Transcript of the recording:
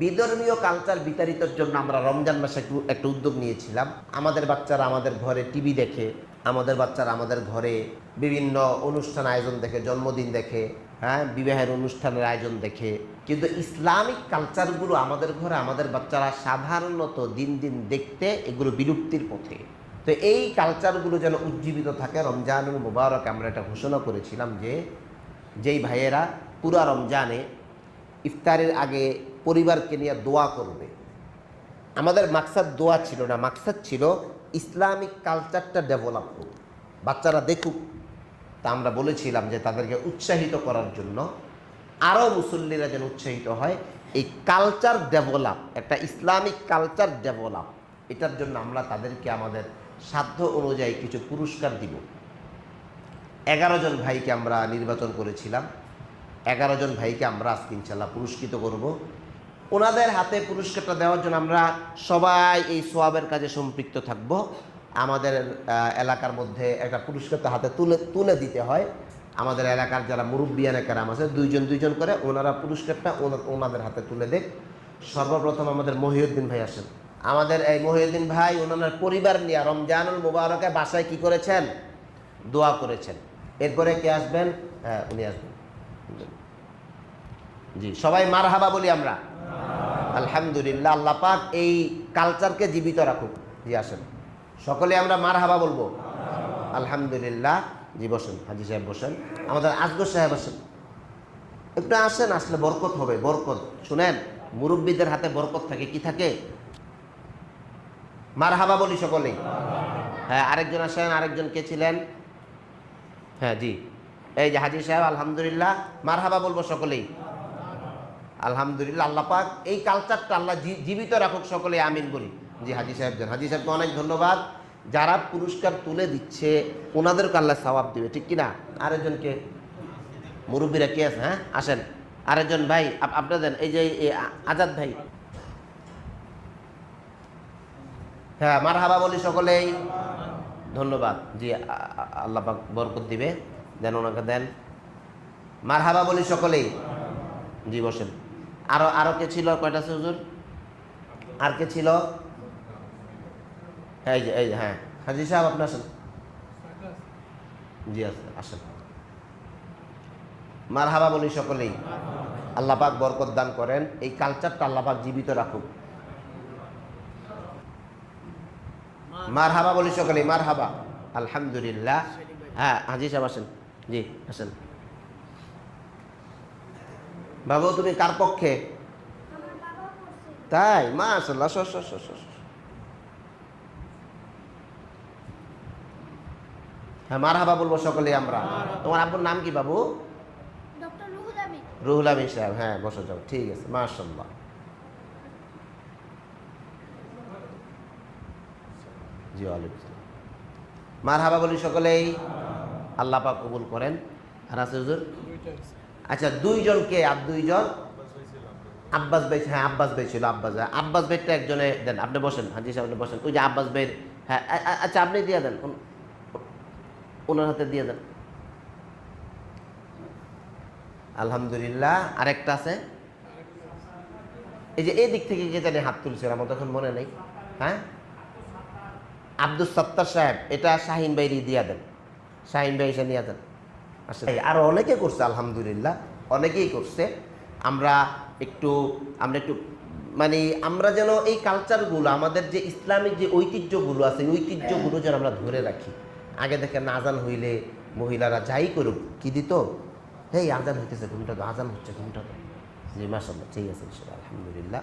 বিধর্মীয় culture বিতাড়িতর জন্য আমরা রমজান মাসে একটু, একটা উদ্যোগ নিয়েছিলাম। আমাদের বাচ্চারা আমাদের ঘরে টিভি দেখে, আমাদের বাচ্চারা আমাদের ঘরে বিভিন্ন অনুষ্ঠান আয়োজন দেখে, জন্মদিন দেখে হ্যাঁ বিবাহের অনুষ্ঠানের আয়োজন দেখে। কিন্তু ইসলামিক কালচারগুলো আমাদের ঘরে, আমাদের বাচ্চারা সাধারণত দিন দিন দেখতে এগুলো বিলুপ্তির পথে। তো এই কালচারগুলো যেন উজ্জীবিত থাকে, রমজানুল মুবারক আমরা এটা ঘোষণা করেছিলাম যে, যেই ভাইয়েরা পুরা রমজানে ইফতারের আগে পরিবারকে নিয়ে দোয়া করবে। আমাদের মাকসাদ দোয়া ছিল না, মাকসাদ ছিল ইসলামিক কালচারটা ডেভেলপ হোক। বাচ্চারা দেখুক। তা আমরা বলেছিলাম যে তাদেরকে উৎসাহিত করার জন্য আরও মুসল্লিরা যেন উৎসাহিত হয়। এই কালচার ডেভেলপ, একটা ইসলামিক কালচার ডেভেলপ, এটার জন্য আমরা তাদেরকে আমাদের সাধ্য অনুযায়ী কিছু পুরস্কার দিব। এগারো জন ভাইকে আমরা নির্বাচন করেছিলাম। এগারো জন ভাইকে আমরা আজকে ইনশাল্লাহ পুরস্কৃত করব। ওনাদের হাতে পুরস্কারটা দেওয়ার জন্য আমরা সবাই এই সোয়াবের কাজে সম্পৃক্ত থাকব। আমাদের এলাকার মধ্যে একটা পুরস্কারটা হাতে তুলে তুলে দিতে হয়। আমাদের এলাকার যারা মুরব্বিয়ানে কারাম আছে, দুইজন দুইজন করে ওনারা পুরস্কারটা ওনা- ওনাদের হাতে তুলে দেখ সর্বপ্রথম আমাদের মহিউদ্দিন ভাই আসেন। আমাদের এই মহিউদ্দিন ভাই ওনার পরিবার নিয়ে রমজানুল মুবারকে বাসায় কি করেছেন? দোয়া করেছেন। এরপরে কে আসবেন? হ্যাঁ উনি আসবেন। জি, সবাই মার হাবা বলি আমরা। আলহামদুলিল্লাহ, আল্লাহ পাক এই কালচারকে জীবিত রাখুক। জি, আসেন। সকলে আমরা মার হাবা বলব? আলহামদুলিল্লাহ, জি, বসেন, হাজি সাহেব বসেন। আমাদের আসগর সাহেব আসেন। একটু আসেন, আসলে বরকত হবে, বরকত। শুনেন, মুরব্বীদের হাতে বরকত থাকে, কি থাকে? মার হাবা বলি সকলেই। হ্যাঁ আরেকজন আসেন, আরেকজন কে ছিলেন? হ্যাঁ জি। এই যে হাজি সাহেব, আলহামদুলিল্লাহ মার হাবা বলব সকলেই। আলহামদুলিল্লাহ, আল্লাহ পাক এই কালচারটা আল্লাহ জীবিত রাখুক সকলে, আমিন বলি জি, হাজি সাহেব যান হাজি সাহেবকে অনেক ধন্যবাদ। যারা পুরস্কার তুলে দিচ্ছে, ওনাদেরকে আল্লাহ সওয়াব দিবে, ঠিক কিনা? আরেকজনকে, মুরব্বীরা কে আছে হ্যাঁ? আসেন। আরেকজন ভাই, আপ- আপনাদের এই যে আজাদ ভাই। হ্যাঁ মার হাবা বলি সকলেই। ধন্যবাদ। জি আল্লাহ পাক বরকত দিবে। দেন ওনাকে দেন। মার হাবা বলি সকলেই। জি, বসেন। আরও আরও কে ছিল? কয়টা আছে হুজুর? আর কে ছিল? এই যে এই যে হ্যাঁ। হাজি সাহেব, আপনি আসেন। জি, আসেন আসেন। মার হাবা বলি সকলেই। আল্লাহ পাক বরকত দান করেন। এই কালচারটা আল্লাহ পাক জীবিত রাখুক। মার হাবা বলি সকলে মার হাবা আলহামদুলিল্লাহ। হ্যাঁ হাজি সাহেব, আসেন। জি, আসেন। বাবু তুমি কার পক্ষে? তাই? মা আসল্লাহ সর সর সর সর, সর। হ্যাঁ মার হাবা বলব সকলে আমরা। তোমার আব্বুর নাম কি বাবু? ডক্টর রুহুল আমিন। সাহেব হ্যাঁ বসে যাও ঠিক আছে মাশাল্লাহ জি ওয়ালাইকুম মার হাবা বলি সকলেই আল্লাহ পাক কবুল করেন। আর আছে হুজুর? আচ্ছা দুইজনকে আর দুইজন আব্বাস ভাই হ্যাঁ আব্বাস ভাই ছিল, আব্বাস ভাই আব্বাস ভাইটা একজনে দেন, আপনি বসেন, হাজি সাহেব বসেন, ওই যে আব্বাস ভাইয়ের হ্যাঁ আচ্ছা আপনি দিয়ে দেন ওনার হাতে দিয়ে দেন। আলহামদুলিল্লাহ, আরেকটা আছে। এই যে এই দিক থেকে কে জানি হাত তুলছে, আমার তখন মনে নেই হ্যাঁ? আব্দুল সত্তার সাহেব, এটা শাহিন ভাই দিয়ে দেন, শাহিন ভাই এসে নিয়ে দেন আসলে আরও অনেকে করছে আলহামদুলিল্লাহ। অনেকেই করছে। আমরা একটু আমরা একটু মানে আমরা যেন এই কালচারগুলো আমাদের যে ইসলামিক যে ঐতিহ্যগুলো আছে ঐতিহ্যগুলো যেন আমরা ধরে রাখি। আগে দেখেন আজান হইলে মহিলারা যাই করুক কি দিত? এই আজান হইতেছে ঘুমটা তো আজান হচ্ছে ঘুমটা তো জি মাসাল্লাহ ঠিক আছে আলহামদুলিল্লাহ।